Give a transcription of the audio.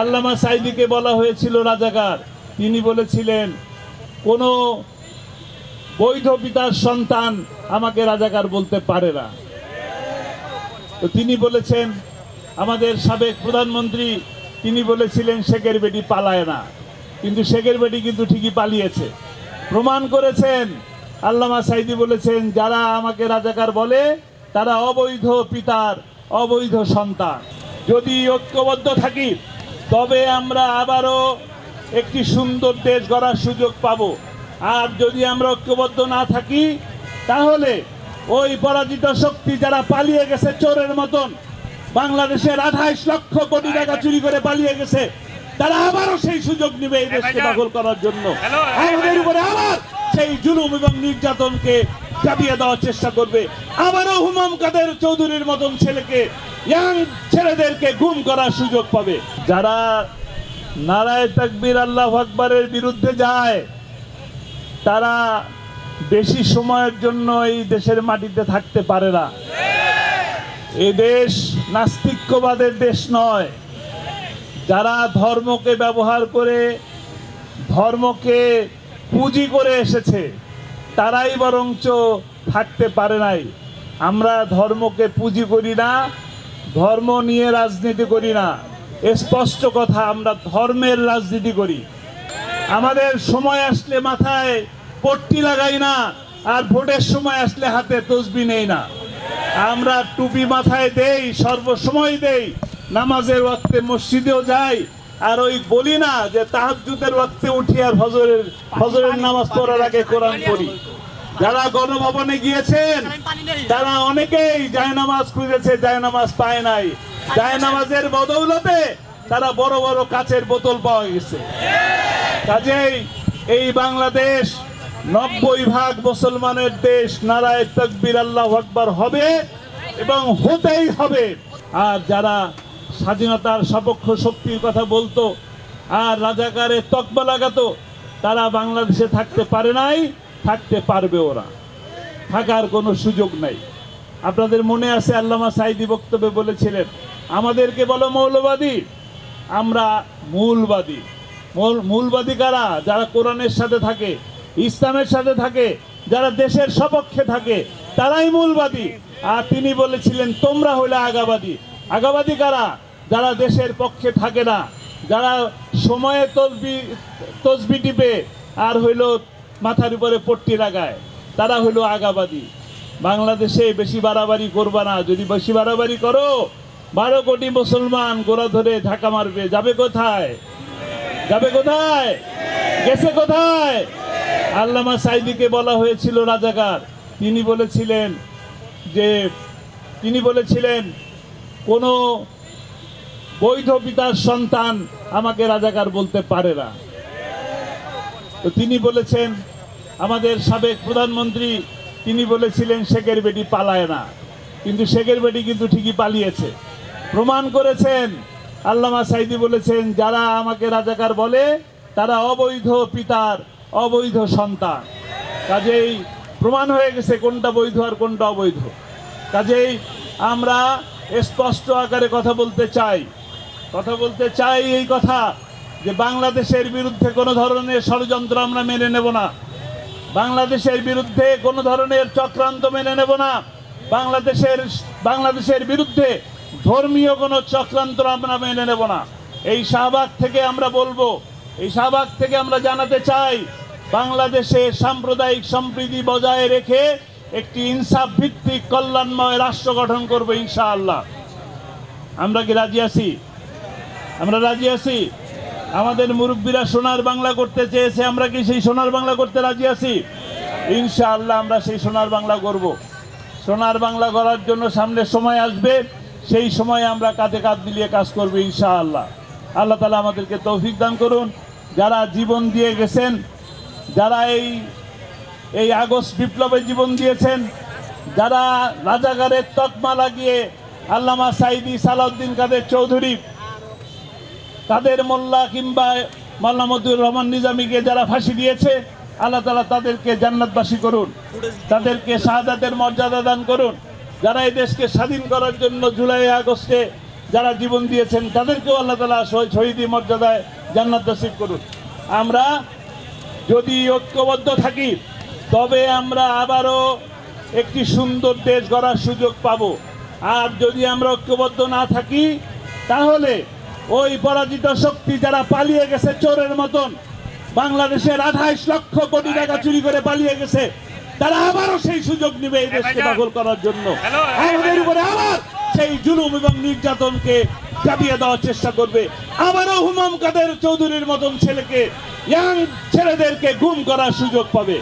আল্লামা সাইদিকে বলা হয়েছিল রাজাকার। তিনি বলেছিলেন, কোনো বৈধ পিতার সন্তান আমাকে রাজাকার বলতে পারে না। তো তিনি বলেছেন, আমাদের সাবেক প্রধানমন্ত্রী, তিনি বলেছিলেন, শেখের বেটি পালায় না। কিন্তু শেখের বেটি কিন্তু ঠিকই পালিয়েছে। প্রমাণ করেছেন, আল্লামা সাইদি বলেছেন, যারা আমাকে রাজাকার বলে, তারা অবৈধ পিতার, অবৈধ সন্তান। যদি ঐক্যবদ্ধ থাকি তবে আমরা আবারও একটি সুন্দর দেশ গড়ার সুযোগ পাব। আর যদি আমরা ঐক্যবদ্ধ না থাকি তাহলে ওই পরাজিত শক্তি যারা পালিয়ে গেছে চোরের মতন বাংলাদেশের আঠাইশ লক্ষ কোটি টাকা চুরি করে পালিয়ে গেছে তারা আবারও সেই সুযোগ নিবে এই দেশকে দখল করার জন্য। আমাদের উপরে আবার সেই জুলুম এবং নির্যাতনকে চাপিয়ে দেওয়ার চেষ্টা করবে। আবারও হুমাম কাদের চৌধুরীর মতন ছেলেকে ইয়াং ছেলেদেরকে গুম করার সুযোগ পাবে। যারা নারায় তাকবীর আল্লাহ আকবরের বিরুদ্ধে যায়, তারা বেশি সময়ের জন্য এই দেশের মাটিতে থাকতে পারে না। এ দেশ নাস্তিক্যবাদের দেশ নয়। যারা ধর্মকে ব্যবহার করে, ধর্মকে পুঁজি করে এসেছে, তারাই বরঞ্চ থাকতে পারে নাই। আমরা ধর্মকে পুঁজি করি না ধর্ম নিয়ে রাজনীতি করি না। স্পষ্ট কথা, আমরা ধর্মের রাজনীতি করি। আমাদের সময় আসলে মাথায় পট্টি লাগাই না, আর ভোটের সময় আসলে হাতে তসবি নেই না। আমরা টুপি মাথায় দেই, সর্বসময় দেই, নামাজের ওয়াক্তে মসজিদেও যাই, আর ওই বলি না যে তাহাজ্জুদের ওয়াক্তে উঠি আর হজরের হজরের নামাজ পড়ার আগে কোরআন পড়ি। যারা গণভবনে গিয়েছেন তারা অনেকেই জায়নামাজ খুঁজেছে জায়নামাজ পায় নাই। জায়নামাজের বদৌলতে তারা বড় বড় কাচের বোতল পাওয়া গেছে। কাজেই এই বাংলাদেশ নব্বই ভাগ মুসলমানের দেশ নারায় তকবির আল্লাহ আকবর হবে এবং হতেই হবে। আর যারা স্বাধীনতার সপক্ষ শক্তির কথা বলতো আর রাজাকারের তকবা লাগাতো তারা বাংলাদেশে থাকতে পারে নাই। থাকতে পারবে ওরা। থাকার কোনো সুযোগ নাই। আপনাদের মনে আছে আল্লামা সাইদি বক্তব্যে বলেছিলেন, আমাদেরকে বলো মৌলবাদী, আমরা মূলবাদী। মূল, মূলবাদী কারা? যারা কোরআনের সাথে থাকে, ইসলামের সাথে থাকে, যারা দেশের সপক্ষে থাকে, তারাই মূলবাদী। আর তিনি বলেছিলেন, তোমরা হলে আগাবাদী। আগাবাদী কারা? যারা দেশের পক্ষে থাকে না, যারা সময়ে তসবি তসবি টিপে, আর হইল মাথার উপরে পট্টি লাগায়। তারা হইল আগাবাদী। বাংলাদেশে বেশি বাড়াবাড়ি করবা না। যদি বেশি বাড়াবাড়ি করো, বারো কোটি মুসলমান গোড়া ধরে ধাক্কা মারবে। যাবে কোথায়? যাবে কোথায়? গেছে কোথায়? আল্লামা সাইদিকে বলা হয়েছিল রাজাকার। তিনি বলেছিলেন যে, তিনি বলেছিলেন, কোনো বৈধ পিতার সন্তান আমাকে রাজাকার বলতে পারে না। তো তিনি বলেছেন, আমাদের সাবেক প্রধানমন্ত্রী, তিনি বলেছিলেন, শেখের বেটি পালায় না। কিন্তু শেখের বেটি কিন্তু ঠিকই পালিয়েছে। প্রমাণ করেছেন, আল্লামা সাইদি বলেছেন, যারা আমাকে রাজাকার বলে, তারা অবৈধ পিতার অবৈধ সন্তান। কাজেই প্রমাণ হয়ে গেছে কোনটা বৈধ আর কোনটা অবৈধ। কাজেই আমরা স্পষ্ট আকারে কথা বলতে চাই। কথা বলতে চাই এই কথা যে বাংলাদেশের বিরুদ্ধে কোনো ধরনের ষড়যন্ত্র আমরা মেনে নেব না। বাংলাদেশের বিরুদ্ধে কোনো ধরনের চক্রান্ত মেনে নেব না। বাংলাদেশের বাংলাদেশের বিরুদ্ধে ধর্মীয় কোনো চক্রান্ত আমরা মেনে নেব না। এই শাহবাগ থেকে আমরা বলব, এই শাহবাগ থেকে আমরা জানাতে চাই, বাংলাদেশে সাম্প্রদায়িক সম্প্রীতি বজায় রেখে একটি ইনসাফ ভিত্তিক কল্যাণময় রাষ্ট্র গঠন করব ইনশাআল্লাহ। আমরা কি রাজি আছি? আমরা রাজি আছি? আমাদের মুরব্বীরা সোনার বাংলা করতে চেয়েছে, আমরা কি সেই সোনার বাংলা করতে রাজি আছি? ইনশাআল্লাহ আমরা সেই সোনার বাংলা করব। সোনার বাংলা করার জন্য সামনে সময় আসবে, সেই সময় আমরা কাঁধে কাঁধ মিলিয়ে কাজ করব ইনশাআল্লাহ। আল্লাহ তালা আমাদেরকে তৌফিক দান করুন। যারা জীবন দিয়ে গেছেন, যারা এই এই আগস্ট বিপ্লবে জীবন দিয়েছেন, যারা রাজাগারের তকমা লাগিয়ে আল্লামা সাইদি সালাউদ্দিন কাদের চৌধুরী তাদের মোল্লা কিংবা মাল্লা মতিউর রহমান নিজামীকে যারা ফাঁসি দিয়েছে, আল্লাহ তালা তাদেরকে জান্নাতবাসী করুন। তাদেরকে শাহাদাতের মর্যাদা দান করুন। যারা এই দেশকে স্বাধীন করার জন্য জুলাই আগস্টে যারা জীবন দিয়েছেন, তাদেরকেও আল্লাহ তালা শহীদি মর্যাদায় জান্নাত নসিব করুন। আমরা যদি ঐক্যবদ্ধ থাকি, তবে আমরা আবারও একটি সুন্দর দেশ গড়ার সুযোগ পাব। আর যদি আমরা ঐক্যবদ্ধ না থাকি, তাহলে ওই পরাজিত শক্তি যারা পালিয়ে গেছে চোরের মতন বাংলাদেশের আঠাইশ লক্ষ কোটি টাকা চুরি করে পালিয়ে গেছে তারা আবারও সেই সুযোগ নেবে এই দেশকে দখল করার জন্য। আমাদের উপরে আবার সেই জুলুম এবং নির্যাতনকে চাপিয়ে দেওয়ার চেষ্টা করবে। আবারও হুমাম কাদের চৌধুরীর মতন ছেলেকে ইয়াং ছেলেদেরকে গুম করার সুযোগ পাবে।